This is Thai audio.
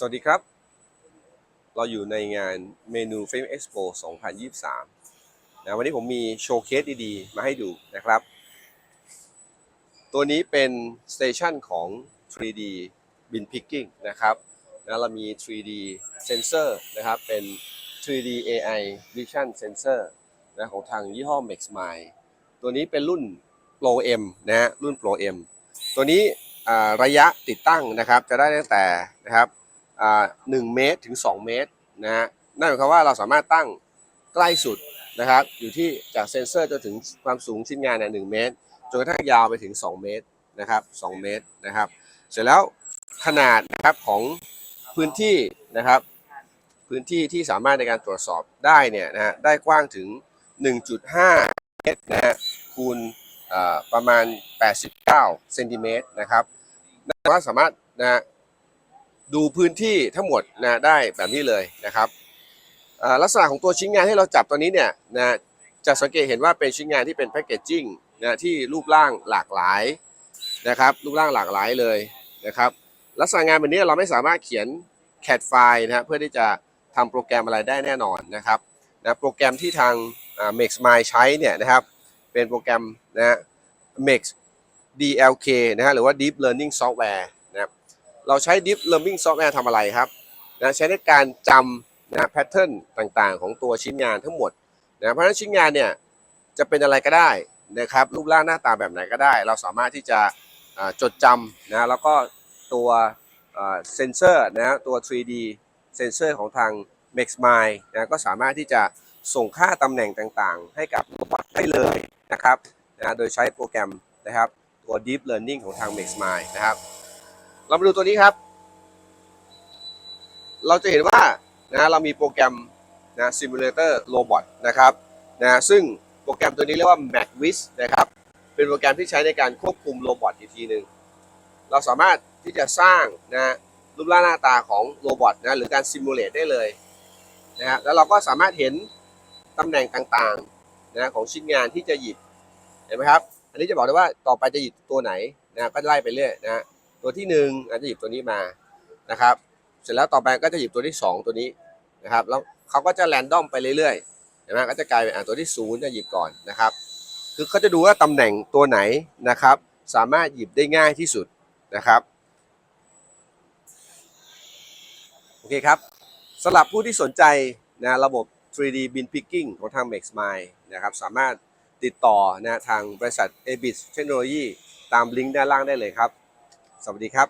สวัสดีครับ เราอยู่ในงานเมนู Fame Expo 2023นะวันนี้ผมมีโชว์เคสดีๆ มาให้ดูนะครับ ตัวนี้เป็นสเตชันของ 3D Bin Picking นะครับนะเรามี 3D Sensor นะครับเป็น 3D AI Vision Sensor นะของทางยี่ห้อ Max m i ตัวนี้เป็นรุ่น Pro M นะฮะรุ่น Pro M ตัวนี้ระยะติดตั้งนะครับจะได้ตั้งแต่นะครับ อ่า1เมตรถึง 2 เมตรนะฮะนั่นหมายความว่าเราสามารถตั้งใกล้สุดนะครับ อยู่ที่จากเซนเซอร์จนถึงความสูงชิ้นงานเนี่ย1เมตรจนกระทั่งยาวไปถึง 2 เมตรนะครับ2เมตรนะครับ เสร็จแล้วขนาดนะครับของพื้นที่นะครับ พื้นที่ที่สามารถในการตรวจสอบได้เนี่ยนะฮะได้กว้างถึง 1.5 เมตรนะฮะคูณประมาณ 89 เซนติเมตรนะครับนั่นหมายความว่าสามารถนะฮะ ดูพื้นที่ทั้งหมดนะได้แบบนี้เลยนะครับลักษณะของตัวชิ้นงานที่เราจับตัวนี้เนี่ยนะจะสังเกตเห็นว่าเป็นชิ้นงานที่เป็นแพคเกจจิ้งนะที่รูปร่างหลากหลายนะครับรูปร่างหลากหลายเลยนะครับลักษณะงานแบบนี้เราไม่สามารถเขียน CAD ไฟล์นะฮะเพื่อที่จะทำโปรแกรมอะไรได้แน่นอนนะครับนะโปรแกรมที่ทาง m a x m i ใช้เนี่ยนะครับเป็นโปรแกรมนะ Max DLK นะฮะหรือว่า Deep Learning Software นะครับ เราใช้ Deep Learning Software ทำอะไรครับนะใช้ในการจำนะแพทเทิร์นต่างๆ ของตัวชิ้นงานทั้งหมดนะเพราะฉะนั้นชิ้นงานเนี่ยจะเป็นอะไรก็ได้นะครับรูปร่างหน้าตาแบบไหนก็ได้ เราสามารถที่จะจดจำนะแล้วก็ตัวเซนเซอร์นะตัว 3D เซนเซอร์ของทาง MaxMind นะก็สามารถที่จะส่งค่าตำแหน่งต่างๆ ให้กับโรบอทได้เลยนะครับนะโดยใช้โปรแกรมนะครับตัว Deep Learning ของทาง MaxMind นะครับ เรามาดูตัวนี้ครับ เราจะเห็นว่านะเรามีโปรแกรมนะ Simulator Robot นะครับนะซึ่งโปรแกรมตัวนี้เรียกว่า MacWiz นะครับ เป็นโปรแกรมที่ใช้ในการควบคุมโรบอทอีกทีหนึ่งเราสามารถที่จะสร้างนะรูปร่างหน้าตาของโรบอทนะหรือการซิมูเลตได้เลยนะฮะแล้วเราก็สามารถเห็นตำแหน่งต่างๆนะของชิ้นงานที่จะหยิบเห็นไหมครับ อันนี้จะบอกได้ว่าต่อไปจะหยิบตัวไหนนะก็ไล่ไปเรื่อยนะฮะ ตัวที่หนึ่งอาจจะหยิบตัวนี้มานะครับ เสร็จแล้วต่อไปก็จะหยิบตัวที่สองตัวนี้นะครับ แล้วเขาก็จะแรนดอมไปเรื่อยๆเห็นไหมก็จะกลายเป็นอะตัวที่ศูนย์จะหยิบก่อนนะครับ คือเขาจะดูว่าตำแหน่งตัวไหนนะครับ สามารถหยิบได้ง่ายที่สุดนะครับโอเคครับสำหรับผู้ที่สนใจนะระบบ 3D Bin Picking ของทาง MaxMind นะครับ สามารถติดต่อนะทางบริษัท a b i s Technology ตามลิงก์ด้านล่างได้เลยครับ สวัสดีครับ